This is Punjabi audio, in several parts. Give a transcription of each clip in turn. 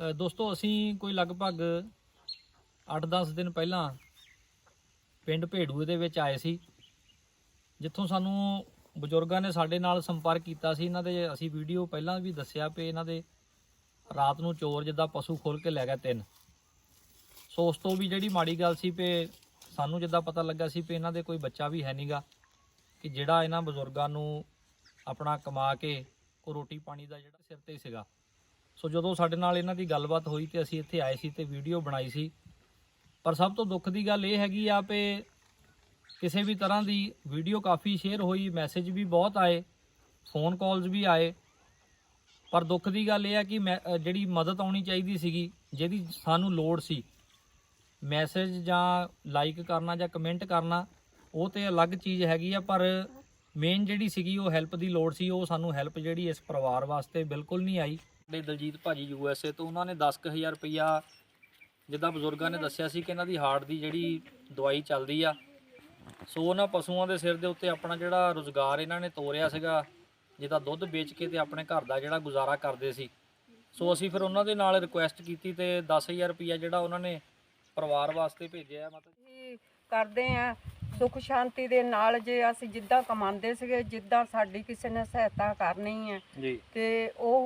ਦੋਸਤੋ, ਅਸੀਂ ਕੋਈ ਲਗਭਗ 8-10 ਦਿਨ ਪਹਿਲਾਂ ਪਿੰਡ ਭੇੜੂਏ ਦੇ ਵਿੱਚ ਆਏ ਸੀ, ਜਿੱਥੋਂ ਸਾਨੂੰ ਬਜ਼ੁਰਗਾਂ ਨੇ ਸਾਡੇ ਨਾਲ ਸੰਪਰਕ ਕੀਤਾ ਸੀ। ਇਹਨਾਂ ਦੇ ਅਸੀਂ ਵੀਡੀਓ ਪਹਿਲਾਂ ਵੀ ਦੱਸਿਆ ਪé ਇਹਨਾਂ ਦੇ ਰਾਤ ਨੂੰ ਚੋਰ ਜਿੱਦਾਂ ਪਸ਼ੂ ਖੋਲ ਕੇ ਲੈ ਗਿਆ ਤਿੰਨ। ਸੋ ਉਸ ਤੋਂ ਵੀ ਜਿਹੜੀ ਮਾੜੀ ਗੱਲ ਸੀ ਪé ਸਾਨੂੰ ਜਿੱਦਾਂ ਪਤਾ ਲੱਗਾ ਸੀ ਪé ਇਹਨਾਂ ਦੇ ਕੋਈ ਬੱਚਾ ਵੀ ਹੈ ਨਹੀਂਗਾ ਕਿ ਜਿਹੜਾ ਇਹਨਾਂ ਬਜ਼ੁਰਗਾਂ ਨੂੰ ਆਪਣਾ ਕਮਾ ਕੇ ਉਹ ਰੋਟੀ ਪਾਣੀ ਦਾ ਜਿਹੜਾ ਸਿਰ ਤੇ ਸੀਗਾ। ਸੋ ਜਦੋਂ ਸਾਡੇ ਨਾਲ ਇਹਨਾਂ ਦੀ ਗੱਲਬਾਤ ਹੋਈ ਤੇ ਅਸੀਂ ਇੱਥੇ ਆਏ ਸੀ ਤੇ ਵੀਡੀਓ ਬਣਾਈ ਸੀ। ਪਰ ਸਭ ਤੋਂ ਦੁੱਖ ਦੀ ਗੱਲ ਇਹ ਹੈਗੀ ਆ ਪੇ ਕਿਸੇ ਵੀ ਤਰ੍ਹਾਂ ਦੀ ਵੀਡੀਓ ਕਾਫੀ ਸ਼ੇਅਰ ਹੋਈ, ਮੈਸੇਜ ਵੀ ਬਹੁਤ ਆਏ ਫੋਨ ਕਾਲਸ ਵੀ ਆਏ। ਪਰ ਦੁੱਖ ਦੀ ਗੱਲ ਇਹ ਆ ਕਿ ਮੈਂ- ਜਿਹੜੀ ਮਦਦ ਆਉਣੀ ਚਾਹੀਦੀ ਸੀਗੀ, ਜਿਹਦੀ ਸਾਨੂੰ ਲੋੜ ਸੀ, ਮੈਸੇਜ ਜਾਂ ਲਾਈਕ ਕਰਨਾ ਜਾਂ ਕਮੈਂਟ ਕਰਨਾ, ਉਹ ਤੇ ਅਲੱਗ ਚੀਜ਼ ਹੈਗੀ ਆ, ਪਰ ਮੇਨ ਜਿਹੜੀ ਸੀਗੀ ਉਹ ਹੈਲਪ ਦੀ ਲੋੜ ਸੀ, ਉਹ ਸਾਨੂੰ ਹੈਲਪ ਜਿਹੜੀ ਇਸ ਪਰਿਵਾਰ ਵਾਸਤੇ ਬਿਲਕੁਲ ਨਹੀਂ ਆਈ। ਤੇ ਦਲਜੀਤ ਭਾਜੀ ਯੂ ਐਸ ਏ ਤੋਂ ਉਹਨਾਂ ਨੇ 10000 ਰੁਪਇਆ ਜਿੱਦਾਂ ਬਜ਼ੁਰਗਾਂ ਨੇ ਦੱਸਿਆ ਸੀ ਕਿ ਇਹਨਾਂ ਦੀ ਹਾਰਟ ਦੀ ਜਿਹੜੀ ਦਵਾਈ ਚੱਲਦੀ ਆ ਸੋ ਉਹਨਾਂ ਪਸ਼ੂਆਂ ਦੇ ਸਿਰ ਦੇ ਉੱਤੇ ਆਪਣਾ ਜਿਹੜਾ ਰੋਜ਼ਗਾਰ ਇਹਨਾਂ ਨੇ ਤੋਰਿਆ ਸੀਗਾ ਜਿੱਦਾਂ ਦੁੱਧ ਵੇਚ ਕੇ ਤੇ ਆਪਣੇ ਘਰ ਦਾ ਜਿਹੜਾ ਗੁਜ਼ਾਰਾ ਕਰਦੇ ਸੀ। ਸੋ ਅਸੀਂ ਫਿਰ ਉਹਨਾਂ ਦੇ ਨਾਲ ਰਿਕੁਐਸਟ ਕੀਤੀ ਤੇ 10000 ਰੁਪਇਆ ਜਿਹੜਾ ਉਹਨਾਂ ਨੇ ਪਰਿਵਾਰ ਵਾਸਤੇ ਭੇਜਿਆ ਮਤਲਬ ਕਰਦੇ ਆ ਸੁਖ ਸ਼ਾਂਤੀ ਦੇ ਨਾਲ ਜੇ ਅਸੀਂ ਜਿੱਦਾਂ ਕਮਾਉਂਦੇ ਸੀਗੇ ਜਿੱਦਾਂ ਸਾਡੀ ਕਿਸੇ ਨੇ ਸਹਾਇਤਾ ਕਰਨੀ ਹੈ ਤੇ ਉਹ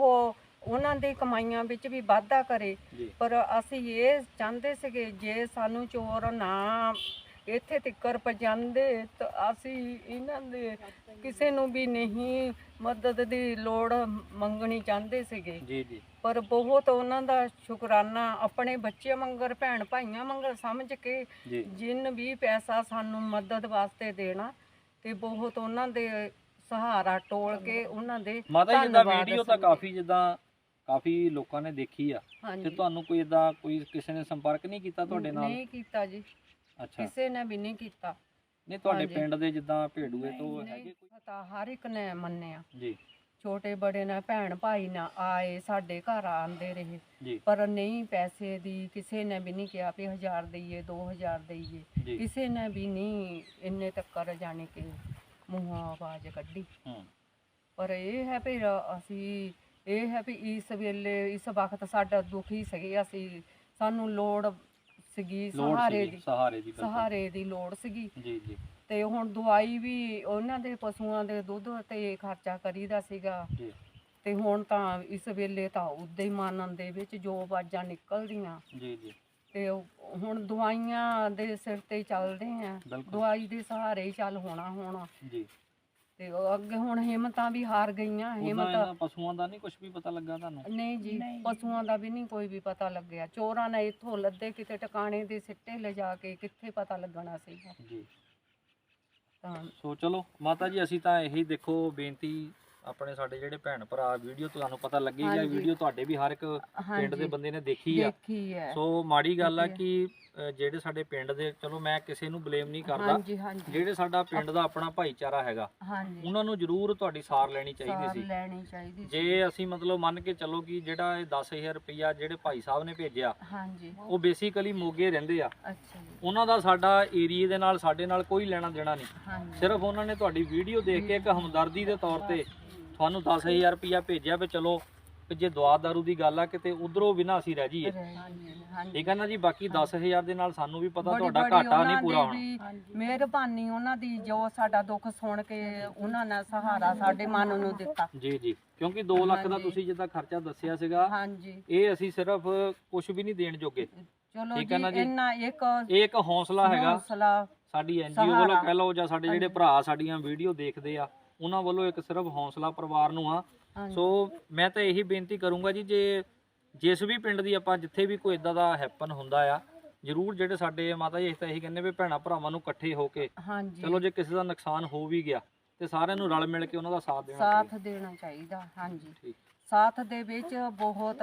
ਉਹਨਾਂ ਦੀ ਕਮਾਈਆਂ ਵਿੱਚ ਵੀ ਵਾਧਾ ਕਰੇ। ਪਰ ਅਸੀਂ ਇਹ ਚਾਹੁੰਦੇ ਸੀਗੇ ਜੇ ਸਾਨੂੰ ਚੋਰ ਨਾ ਇੱਥੇ ਤੱਕਰ ਪਹੁੰਚਾਉਂਦੇ ਤਾਂ ਅਸੀਂ ਇਹਨਾਂ ਦੇ ਕਿਸੇ ਨੂੰ ਵੀ ਨਹੀਂ ਮਦਦ ਦੀ ਲੋੜ ਮੰਗਣੀ ਚਾਹੁੰਦੇ ਸੀਗੇ। ਜੀ ਜੀ। ਪਰ ਬਹੁਤ ਉਹਨਾਂ ਦਾ ਸ਼ੁਕਰਾਨਾ ਆਪਣੇ ਬੱਚੇ ਮੰਗਰ ਭੈਣ ਭਾਈਆਂ ਮੰਗਰ ਸਮਝ ਕੇ ਜਿੰਨ ਵੀ ਪੈਸਾ ਸਾਨੂੰ ਮਦਦ ਵਾਸਤੇ ਦੇਣਾ ਤੇ ਬਹੁਤ ਉਹਨਾਂ ਦੇ ਸਹਾਰਾ ਟੋਲ ਕੇ ਉਹਨਾਂ ਦੇ ਮਾਤਾ ਜੀ ਧੰਨਵਾਦ ਵੀਡੀਓ ਤਾਂ। ਕਾਫੀ ਜਿੱਦਾਂ ਕਾਫੀ ਲੋਕਾਂ ਨੇ ਦੇਖੀ ਆ। ਤੇ ਹਾਂਜੀ। ਤੁਹਾਨੂੰ ਕੋਈ ਇਦਾਂ ਕੋਈ ਕਿਸੇ ਨੇ ਸੰਪਰਕ ਨਹੀਂ ਕੀਤਾ ਤੁਹਾਡੇ ਨਾਲ? ਨਹੀਂ ਕੀਤਾ ਜੀ। ਅੱਛਾ। ਕਿਸੇ ਨੇ ਵੀ ਨਹੀਂ ਕੀਤਾ। ਨਹੀਂ ਤੁਹਾਡੇ ਹਾਂਜੀ। ਪਿੰਡ ਦੇ ਜਿੱਦਾਂ ਭੇਡੂਏ ਤੋਂ ਹੈਗੇ ਕੋਈ? ਪਤਾ ਹਰ ਇੱਕ ਨੇ ਮੰਨਿਆ। ਜੀ। ਛੋਟੇ ਬੜੇ ਨਾ ਭੈਣ ਭਾਈ ਨਾ ਆਏ ਸਾਡੇ ਘਰ ਆਂਦੇ ਰਹੇ। ਜੀ। ਪਰ ਨਹੀਂ ਪੈਸੇ ਦੀ ਕਿਸੇ ਨੇ ਵੀ ਨਹੀਂ ਕਿਹਾ ਵੀ 1000 ਦਈਏ 2000 ਦਈਏ। ਜੀ। ਕਿਸੇ ਨੇ ਵੀ ਨਹੀਂ ਇੰਨੇ ਤੱਕਰ ਜਾਣੇ ਕਿ ਮੂੰਹੋਂ ਆਵਾਜ਼ ਕੱਢੀ। ਹੂੰ। ਪਰ ਇਹ ਹੈ ਵੀ ਅਸੀਂ ਇਹ ਹੈ ਵੀ ਇਸ ਵੇਲੇ ਇਸ ਵਕਤ ਸਾਡਾ ਦੁਖੀ ਸੀਗੇ ਅਸੀਂ ਸਾਨੂੰ ਲੋੜ ਸੀਗੀ ਲੋੜ ਸਹਾਰੇ ਸੀਗੀ, ਦੀ ਸਹਾਰੇ ਦੀ ਬਿਲਕੁਲ। ਸਹਾਰੇ ਦੀ ਲੋੜ ਸੀਗੀ। ਜੀ ਜੀ। ਤੇ ਹੁਣ ਦਵਾਈ ਵੀ ਉਹਨਾਂ ਦੇ ਪਸ਼ੂਆਂ ਦੇ ਦੁੱਧ ਤੇ ਖਰਚਾ ਕਰੀਦਾ ਸੀਗਾ। ਜੀ। ਤੇ ਹੁਣ ਤਾਂ ਇਸ ਵੇਲੇ ਤਾਂ ਉਦਾਂ ਹੀ ਮਾਨਨ ਦੇ ਵਿੱਚ ਜੋ ਆਵਾਜ਼ਾਂ ਨਿਕਲਦੀਆਂ। ਜੀ ਜੀ। ਤੇ ਉਹ ਹੁਣ ਦਵਾਈਆਂ ਦੇ ਸਿਰ ਤੇ ਚੱਲਦੇ ਆ। ਬਿਲਕੁਲ। ਦਵਾਈ ਦੇ ਸਹਾਰੇ ਹੀ ਚੱਲ ਹੋਣਾ ਹੁਣ ਜੀ। ਤੇ ਉਹ ਅੱਗੇ ਹੁਣ ਹਿੰਮਤਾਂ ਵੀ ਹਾਰ ਗਈਆਂ ਉਹਨਾਂ ਹਿੰਮਤ ਪਸ਼ੂਆਂ ਦਾ ਨਹੀਂ ਕੁਝ ਵੀ ਪਤਾ ਲੱਗਾ ਤੁਹਾਨੂੰ? ਨਹੀਂ ਜੀ ਪਸ਼ੂਆਂ ਦਾ ਵੀ ਨਹੀਂ ਕੋਈ ਵੀ ਪਤਾ ਲੱਗਿਆ। ਚੋਰਾਂ ਨੇ ਇੱਥੋਂ ਲੱਦੇ ਕਿਤੇ ਟਿਕਾਣੇ ਦੇ ਸਿੱਟੇ ਲਿਜਾ ਕੇ ਕਿੱਥੇ ਪਤਾ ਲੱਗਣਾ ਸੀਗਾ ਜੀ। ਤਾਂ ਸੋ ਚਲੋ ਮਾਤਾ ਜੀ ਅਸੀਂ ਤਾਂ ਇਹੀ ਦੇਖੋ ਬੇਨਤੀ ਆਪਣੇ ਸਾਡੇ ਜਿਹੜੇ ਭੈਣ ਭਰਾ ਵੀਡੀਓ ਤੁਹਾਨੂੰ ਪਤਾ ਲੱਗੀ ਜਾਂ। ਵੀਡੀਓ ਤੁਹਾਡੇ ਵੀ ਹਰ ਇੱਕ ਪਿੰਡ ਦੇ ਬੰਦੇ ਨੇ ਦੇਖੀ ਆ। ਸੋ ਮਾੜੀ ਗੱਲ ਆ ਕਿ ਅ, ਜਿਹੜੇ ਸਾਡੇ ਪਿੰਡ ਦੇ ਚਲੋ ਮੈਂ ਕਿਸੇ ਨੂੰ ਬਲੇਮ ਨਹੀਂ ਕਰਦਾ ਹਾਂਜੀ ਹਾਂਜੀ। ਜਿਹੜੇ ਸਾਡਾ ਪਿੰਡ ਦਾ ਆਪਣਾ ਭਾਈਚਾਰਾ ਹੈਗਾ ਹਾਂਜੀ। ਉਹਨਾਂ ਨੂੰ ਜ਼ਰੂਰ ਤੁਹਾਡੀ ਸਾਰ ਲੈਣੀ ਚਾਹੀਦੀ ਸਾਰ ਸੀ। ਲੈਣੀ ਚਾਹੀਦੀ ਸੀ। ਜੇ ਅਸੀਂ ਮਤਲਬ ਮੰਨ ਕੇ ਚੱਲੋ ਕਿ ਜਿਹੜਾ ਇਹ 10000 ਰੁਪਇਆ ਜਿਹੜੇ ਭਾਈ ਸਾਹਿਬ ਨੇ ਭੇਜਿਆ ਹਾਂਜੀ। ਉਹ ਬੇਸਿਕਲੀ ਮੋਗੇ ਰਹਿੰਦੇ ਆ। ਅੱਛਾ ਜੀ। ਉਹਨਾਂ ਦਾ ਸਾਡਾ ਏਰੀਏ ਦੇ ਨਾਲ ਸਾਡੇ ਨਾਲ ਕੋਈ ਲੈਣਾ ਦੇਣਾ ਨਹੀਂ। ਹਾਂਜੀ। ਸਿਰਫ ਉਹਨਾਂ ਨੇ ਤੁਹਾਡੀ ਵੀਡੀਓ ਦੇਖ ਕੇ ਇੱਕ ਹਮਦਰਦੀ ਦੇ ਤੌਰ ਤੇ ਤੁਹਾਨੂੰ 10000 ਰੁਪਇਆ ਭੇਜਿਆ ਵੀ ਚਲੋ ਵੀ ਜੇ ਦੁਆ ਦਾਰੂ ਦੀ ਗੱਲ ਆ ਕਿਤੇ ਉਧਰੋਂ ਬਿਨਾਂ ਅਸੀਂ ਰਹਿ ਜਾਈਏ। ਹਾਂਜੀ ਹਾਂਜੀ। ਠੀਕ ਹੈ ਨਾ ਜੀ? ਬਾਕੀ 10000 ਦੇ ਨਾਲ ਸਾਨੂੰ ਵੀ ਪਤਾ ਤੁਹਾਡਾ ਘਾਟਾ ਨਹੀਂ ਪੂਰਾ ਹੋਣਾ। ਮਿਹਰਬਾਨੀ ਉਹਨਾਂ ਦੀ ਜੋ ਸਾਡਾ ਦੁੱਖ ਸੁਣ ਕੇ ਉਹਨਾਂ ਨੇ ਸਹਾਰਾ ਸਾਡੇ ਮਨ ਨੂੰ ਦਿੱਤਾ। ਜੀ ਜੀ। ਕਿਉਂਕਿ 2 ਲੱਖ ਦਾ। ਤੁਸੀਂ ਜਿੱਦਾਂ ਖਰਚਾ ਦੱਸਿਆ ਸੀਗਾ ਹਾਂਜੀ। ਇਹ ਅਸੀਂ ਸਿਰਫ ਕੁਝ ਵੀ ਨਹੀਂ ਦੇਣ ਜੋਗੇ। ਚਲੋ ਠੀਕ ਹੈ ਨਾ ਜੀ? ਇੰਨਾ ਇੱਕ ਇੱਕ ਹੌਸਲਾ ਹੈਗਾ। ਹੌਸਲਾ ਸਾਡੀ ਐਨਜੀਓ ਵੱਲੋਂ। ਕਹਿ ਲਓ ਜਾਂ ਸਾਡੇ ਜਿਹੜੇ ਭਰਾ ਸਾਡੀਆਂ ਵੀਡੀਓ ਦੇਖਦੇ ਆ ਉਹਨਾਂ ਵੱਲੋਂ ਇੱਕ ਸਿਰਫ ਹੌਸਲਾ ਪਰਿਵਾਰ ਨੂੰ ਆ। ਸੋ ਮੈਂ ਤਾਂ ਇਹੀ ਬੇਨਤੀ ਕਰੂੰਗਾ ਜੀ ਜੇ ਜਿਸ ਵੀ ਪਿੰਡ ਦੀ ਆਪਾਂ ਜਿੱਥੇ ਵੀ ਕੋਈ ਇਦਾਂ ਦਾ ਹੈਪਨ ਹੁੰਦਾ ਆ ਜਰੂਰ ਜਿਹੜੇ ਸਾਡੇ ਮਾਤਾ ਜੀ ਅਸੀਂ ਤਾਂ ਇਹੀ ਕਹਿੰਦੇ ਵੀ ਭੈਣਾ ਭਰਾਵਾਂ ਨੂੰ ਇਕੱਠੇ ਹੋ ਕੇ ਚਲੋ ਜੇ ਕਿਸੇ ਦਾ ਨੁਕਸਾਨ ਹੋ ਵੀ ਗਿਆ ਤੇ ਸਾਰਿਆਂ ਨੂੰ ਰਲ ਮਿਲ ਕੇ ਉਹਨਾਂ ਦਾ ਸਾਥ ਦੇਣਾ ਸਾਥ ਦੇਣਾ ਚਾਹੀਦਾ ਹਾਂਜੀ। ਸਾਥ ਦੇ ਵਿੱਚ ਬਹੁਤ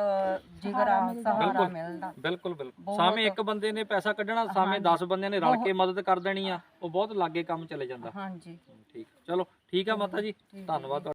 ਜਿਗਰਾ ਸਹਾਰਾ ਬਿਲਕੁਲ। ਮਿਲਦਾ। ਬਿਲਕੁਲ ਬਿਲਕੁਲ। ਸਾਵੇਂ ਇੱਕ ਬੰਦੇ ਨੇ ਪੈਸਾ ਕੱਢਣਾ ਸਾਵੇਂ 10 ਬੰਦਿਆਂ ਨੇ ਰਲ ਕੇ ਮਦਦ ਕਰ ਦੇਣੀ ਆ ਉਹ ਬਹੁਤ ਲਾਗੇ ਕੰਮ ਚਲੇ ਜਾਂਦਾ। ਹਾਂਜੀ। ਠੀਕ। ਚਲੋ ਠੀਕ ਆ ਮਾਤਾ ਜੀ। ਧੰਨਵਾਦ।